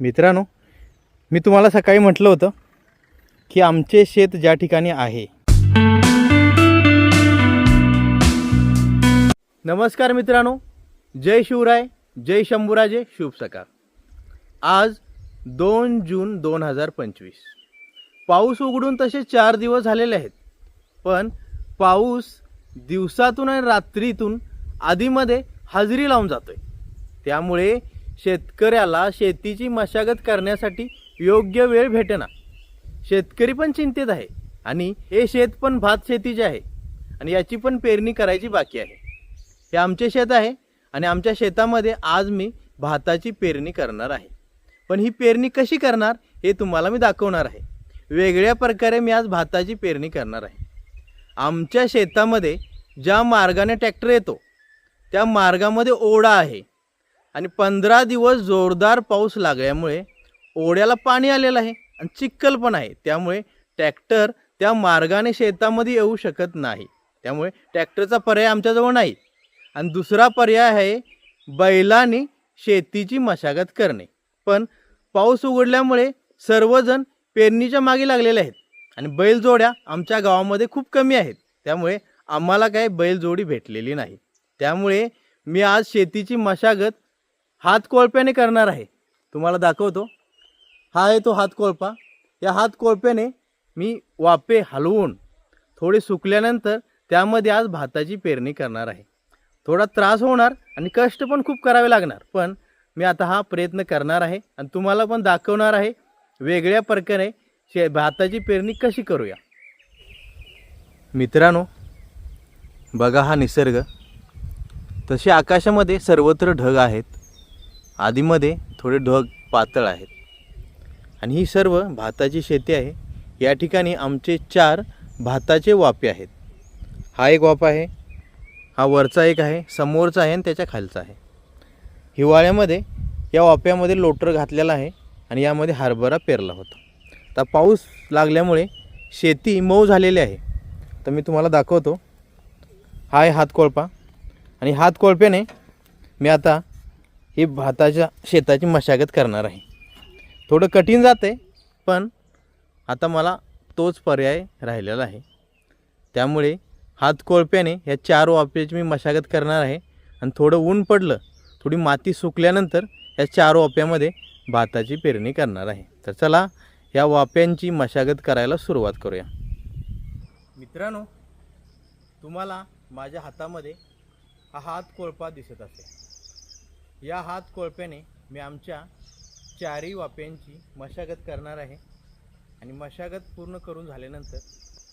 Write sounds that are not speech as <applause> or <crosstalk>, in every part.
मित्रांनो मी तुम्हाला सकाळी म्हटलं होतं की आमचे शेत ज्या ठिकाणी आहे. नमस्कार मित्रांनो जय शिवराय जय शंभूराजे शुभ सकाळ. आज दोन जून दोन हजार पंचवीस. पाऊस उघडून तसे चार दिवस झालेले आहेत पण पाऊस दिवसातून आणि रात्रीतून आधीमध्ये हजेरी लावून जातोय. त्यामुळे शेतकऱ्याला शेतीची मशागत करण्यासाठी योग्य वेळ भेटेना. शेतकरी पण चिंतेत आहे आणि हे शेत पण भात शेतीचे आहे आणि याची पण पेरणी करायची बाकी आहे. हे आमचे शेत आहे आणि आमच्या शेतामध्ये आज मी भाताची पेरणी करणार आहे. पण ही पेरणी कशी करणार हे तुम्हाला मी दाखवणार आहे. वेगळ्या प्रकारे मी आज भाताची पेरणी करणार आहे. आमच्या शेतामध्ये ज्या मार्गाने ट्रॅक्टर येतो त्या मार्गामध्ये ओढा आहे. आणि पंधरा दिवस जोरदार पाऊस लागल्यामुळे ओढ्याला पाणी आलेलं आहे आणि चिखल पण आहे. त्यामुळे ट्रॅक्टर त्या मार्गाने शेतामध्ये येऊ शकत नाही. त्यामुळे ट्रॅक्टरचा पर्याय आमच्याजवळ नाही. आणि दुसरा पर्याय आहे बैलाने शेतीची मशागत करणे. पण पाऊस उघडल्यामुळे सर्वजण पेरणीच्या मागे लागलेले आहेत आणि बैलजोड्या आमच्या गावामध्ये खूप कमी आहेत. त्यामुळे आम्हाला काही बैलजोडी भेटलेली नाही. त्यामुळे मी आज शेतीची मशागत हातकोळप्याने करणार आहे. तुम्हाला दाखवतो. हा आहे तो हातकोळपा या हातकोळप्याने मी वापे हलवून थोडे सुकल्यानंतर त्यामध्ये आज भाताची पेरणी करणार आहे. थोडा त्रास होणार आणि कष्ट पण खूप करावे लागणार. पण मी आता हा प्रयत्न करणार आहे आणि तुम्हाला पण दाखवणार आहे वेगळ्या प्रकारे शे भाताची पेरणी कशी करूया. मित्रांनो बघा हा निसर्ग. तसे आकाशामध्ये सर्वत्र ढग आहेत. आधीमध्ये थोडे ढग पातळ आहेत. आणि ही सर्व भाताची शेती आहे. या ठिकाणी आमचे चार भाताचे वापे आहेत. हा एक वापा आहे. हा वरचा एक आहे. समोरचा आहे आणि त्याच्या खालचा आहे. हिवाळ्यामध्ये या वाप्यामध्ये लोटर घातलेला आहे आणि यामध्ये हरभरा पेरला होता. आता पाऊस लागल्यामुळे शेती मऊ झालेली आहे. तर मी तुम्हाला दाखवतो. हा आहे हातकोळपा. आणि हातकोळप्याने मी आता ही भाताच्या शेताची मशागत करणार आहे. थोडं कठीण जाते पण आता मला तोच पर्याय राहिलेला आहे. त्यामुळे हातकोळप्याने या चार वाप्याची मी मशागत करणार आहे आणि थोडं ऊन पडलं थोडी माती सुकल्यानंतर या चार वाप्यामध्ये भाताची पेरणी करणार आहे. तर चला या वाप्यांची मशागत करायला सुरुवात करूया. मित्रांनो तुम्हाला माझ्या हातामध्ये हा हात कोळपा दिसत असेल. या हात कोळप्याने मी आमच्या चारही वाप्यांची मशागत करणार आहे. आणि मशागत पूर्ण करून झाल्यानंतर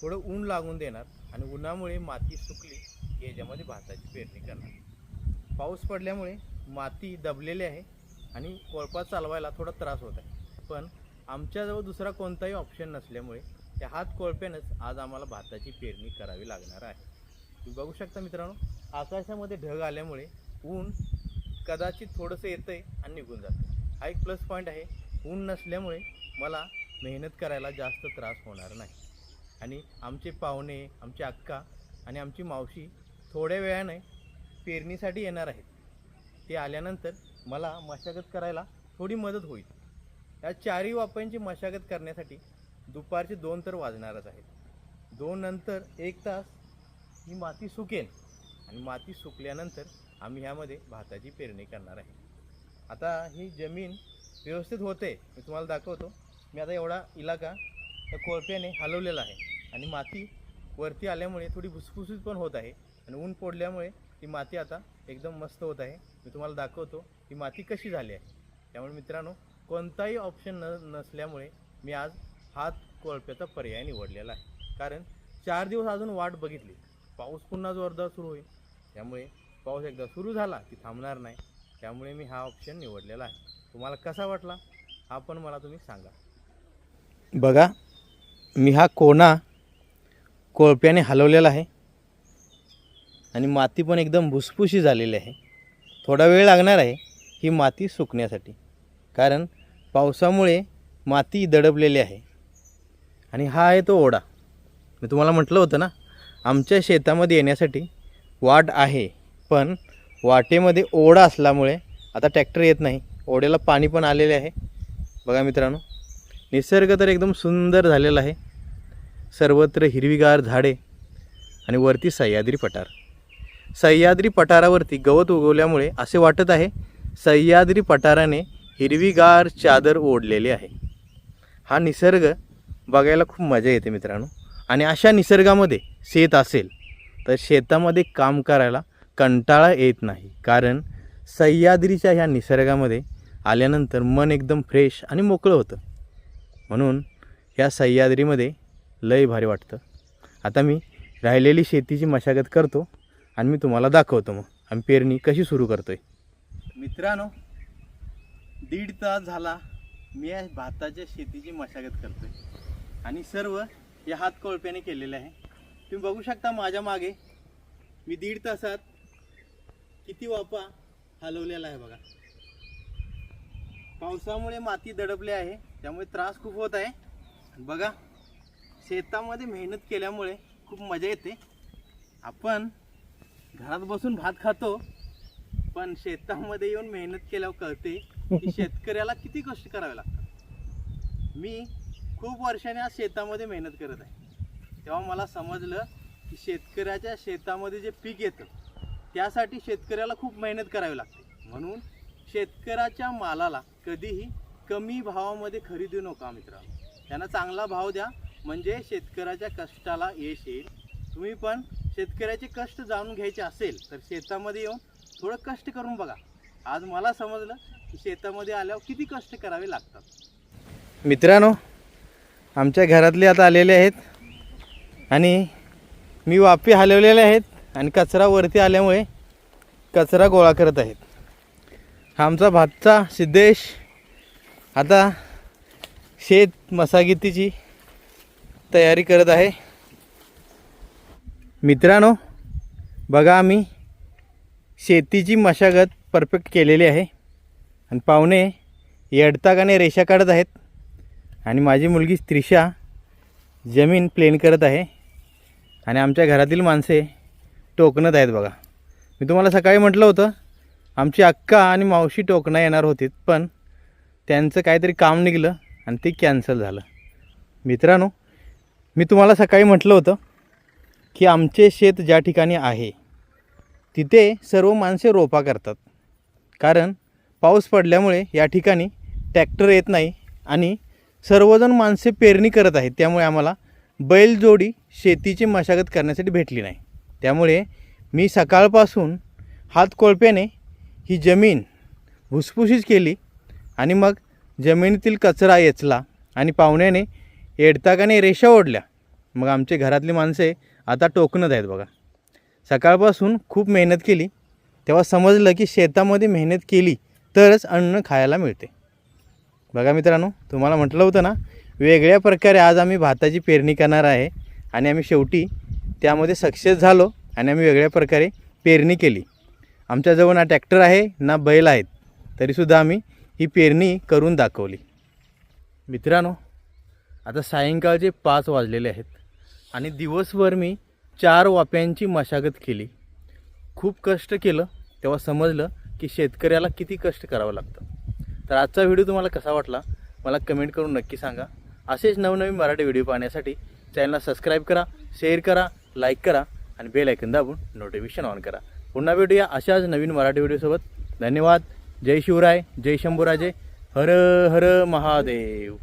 थोडं ऊन लागून देणार आणि उन्हामुळे माती सुकली याच्यामध्ये भाताची पेरणी करणार. पाऊस पडल्यामुळे माती दबलेली आहे आणि कोळपा चालवायला थोडा त्रास होत आहे. पण आमच्याजवळ दुसरा कोणताही ऑप्शन नसल्यामुळे त्या हात कोळप्यानंच आज आम्हाला भाताची पेरणी करावी लागणार आहे. तुम्ही बघू शकता मित्रांनो आकाशामध्ये ढग आल्यामुळे ऊन कदाचित थोडंसं येतं आहे आणि निघून जातं हा एक प्लस पॉईंट आहे. ऊन नसल्यामुळे मला मेहनत करायला जास्त त्रास होणार नाही. आणि आमचे पाहुणे आमची अक्का आणि आमची मावशी थोड्या वेळाने पेरणीसाठी येणार आहेत. ते आल्यानंतर मला मशागत करायला थोडी मदत होईल. या चारही वापयांची मशागत करण्यासाठी दुपारचे दोन तर वाजणारच आहेत. दोन नंतर एक तास ही माती सुकेल आणि माती सुकल्यानंतर आम्ही ह्यामध्ये भाताची पेरणी करणार आहे. आता ही जमीन व्यवस्थित होते मी तुम्हाला दाखवतो. मी आता एवढा इलाका त्या कोळप्याने हलवलेला आहे आणि माती वरती आल्यामुळे थोडी भुसभुसीत पण होत आहे आणि ऊन पडल्यामुळे ती माती आता एकदम मस्त होत आहे. मी तुम्हाला दाखवतो ही माती कशी झाली आहे. त्यामुळे मित्रांनो कोणताही ऑप्शन न नसल्यामुळे मी आज हात कोळप्याचा पर्याय निवडलेला आहे. कारण चार दिवस अजून वाट बघितली. पाऊस पुन्हा जोरदार सुरू होईल. त्यामुळे पाऊस एकदा सुरू झाला की थांबणार नाही. त्यामुळे मी हा ऑप्शन निवडलेला आहे. तुम्हाला कसा वाटला? हा पण मला तुम्ही सांगा. बघा मी हा कोणा कोळप्याने हलवलेला आहे. आणि माती पण एकदम भुसभुशी झालेली आहे. थोडा वेळ लागणार आहे ही माती सुकण्यासाठी. कारण पावसामुळे माती दडपलेली आहे. आणि हा आहे तो ओढा. मी तुम्हाला म्हटलं होतं ना आमच्या शेतामध्ये येण्यासाठी वाट आहे. पण वाटेमध्ये ओढा असल्यामुळे आता ट्रॅक्टर येत नाही. ओढ्याला पाणी पण आलेले आहे. बघा मित्रांनो निसर्ग तर एकदम सुंदर झालेला आहे. सर्वत्र हिरवीगार झाडे आणि वरती सह्याद्री पठार. सह्याद्री पठारावरती गवत उगवल्यामुळे असे वाटत आहे सह्याद्री पठाराने हिरवीगार चादर ओढलेली आहे. हा निसर्ग बघायला खूप मजा येते मित्रांनो. आणि अशा निसर्गामध्ये शेत असेल तर शेतामध्ये काम करायला कंटाळा येत नाही. कारण सह्याद्रीच्या ह्या निसर्गामध्ये आल्यानंतर मन एकदम फ्रेश आणि मोकळं होतं. म्हणून ह्या सह्याद्रीमध्ये लय भारी वाटतं. आता मी राहिलेली शेतीची मशागत करतो आणि मी तुम्हाला दाखवतो मग आम्ही पेरणी कशी सुरू करतोय. मित्रांनो दीड तास झाला मी या भाताच्या शेतीची मशागत करतोय. आणि सर्व या हात कोळप्याने केलेलं आहे. तुम्ही बघू शकता माझ्या मागे मी दीड तासात किती वापा हलवलेला आहे बघा. पावसामुळे माती दडपली आहे त्यामुळे त्रास खूप होत आहे. बघा शेतामध्ये मेहनत केल्यामुळे खूप मजा येते. आपण घरात बसून भात खातो पण शेतामध्ये येऊन मेहनत केल्यावर कळते की <laughs> शेतकऱ्याला किती कष्ट करावे लागतात. मी खूप वर्षाने आज शेतामध्ये मेहनत करत आहे. तेव्हा मला समजलं की शेतकऱ्याच्या शेतामध्ये जे पीक येतं त्यासाठी शेतकऱ्याला खूप मेहनत करावी लागते. म्हणून शेतकऱ्याच्या मालाला कधीही कमी भावामध्ये खरेदी नका मित्रांनो त्यांना चांगला भाव द्या. म्हणजे शेतकऱ्याच्या कष्टाला यश येईल. तुम्ही पण शेतकऱ्याचे कष्ट जाणून घ्यायचे असेल तर शेतामध्ये येऊन थोडं कष्ट करून बघा. आज मला समजलं की शेतामध्ये आल्यावर किती कष्ट करावे लागतात. मित्रांनो आमच्या घरातले आता आलेले आहेत. आणि मी वापी हलवलेले आहेत. आणि कचरा वरती आल्यामुळे कचरा गोळा करत आहेत. हा आमचा भातचा सिद्धेश. आता शेत मशागतीची तयारी करत आहे. मित्रांनो बघा आम्ही शेतीची मशागत परफेक्ट केलेली आहे. आणि पाहुणे येडतागाने रेषा काढत आहेत. आणि माझी मुलगी त्रिशा जमीन प्लेन करत आहे. आणि आमच्या घरातील माणसे टोकणत आहेत बघा. मी तुम्हाला सकाळी म्हटलं होतं आमची अक्का आणि मावशी टोकणं येणार होती पण त्यांचं काहीतरी काम निघलं आणि ते कॅन्सल झालं. मित्रांनो मी तुम्हाला सकाळी म्हटलं होतं की आमचे शेत ज्या ठिकाणी आहे तिथे सर्व माणसे रोपा करतात. कारण पाऊस पडल्यामुळे या ठिकाणी ट्रॅक्टर येत नाही आणि सर्वजण माणसे पेरणी करत आहेत त्यामुळे आम्हाला बैलजोडी शेतीची मशागत करण्यासाठी भेटली नाही. त्यामुळे मी सकाळपासून हातकोळप्याने ही जमीन भुसभुशीत केली आणि मग जमिनीतील कचरा येचला आणि पाहुण्याने येडताकाने रेषा ओढल्या. मग आमचे घरातली माणसे आता टोकणत आहेत बघा. सकाळपासून खूप मेहनत केली. तेव्हा समजलं की शेतामध्ये मेहनत केली तरच अन्न खायला मिळते. बघा मित्रांनो तुम्हाला म्हटलं होतं ना वेगळ्या प्रकारे आज आम्ही भाताची पेरणी करणार आहे आणि आम्ही शेवटी त्यामध्ये सक्सेस झालो आणि आम्ही वेगळ्या प्रकारे पेरणी केली. आमच्याजवळ ना ट्रॅक्टर आहे ना बैल आहेत तरीसुद्धा आम्ही ही पेरणी करून दाखवली. मित्रांनो आता सायंकाळचे पाच वाजलेले आहेत आणि दिवसभर मी चार वाप्यांची मशागत केली. खूप कष्ट केलं तेव्हा समजलं की शेतकऱ्याला किती कष्ट करावं लागतं. तर आजचा व्हिडिओ तुम्हाला कसा वाटला मला कमेंट करून नक्की सांगा. असेच नवनवीन मराठी व्हिडिओ पाहण्यासाठी चॅनलला सबस्क्राईब करा शेअर करा लाईक करा आणि बेल ऐकन दाबून नोटिफिकेशन ऑन करा. पुन्हा भेटूया अशाच नवीन मराठी व्हिडिओसोबत धन्यवाद. जय शिवराय जय शंभूराजे. हर हर महादेव.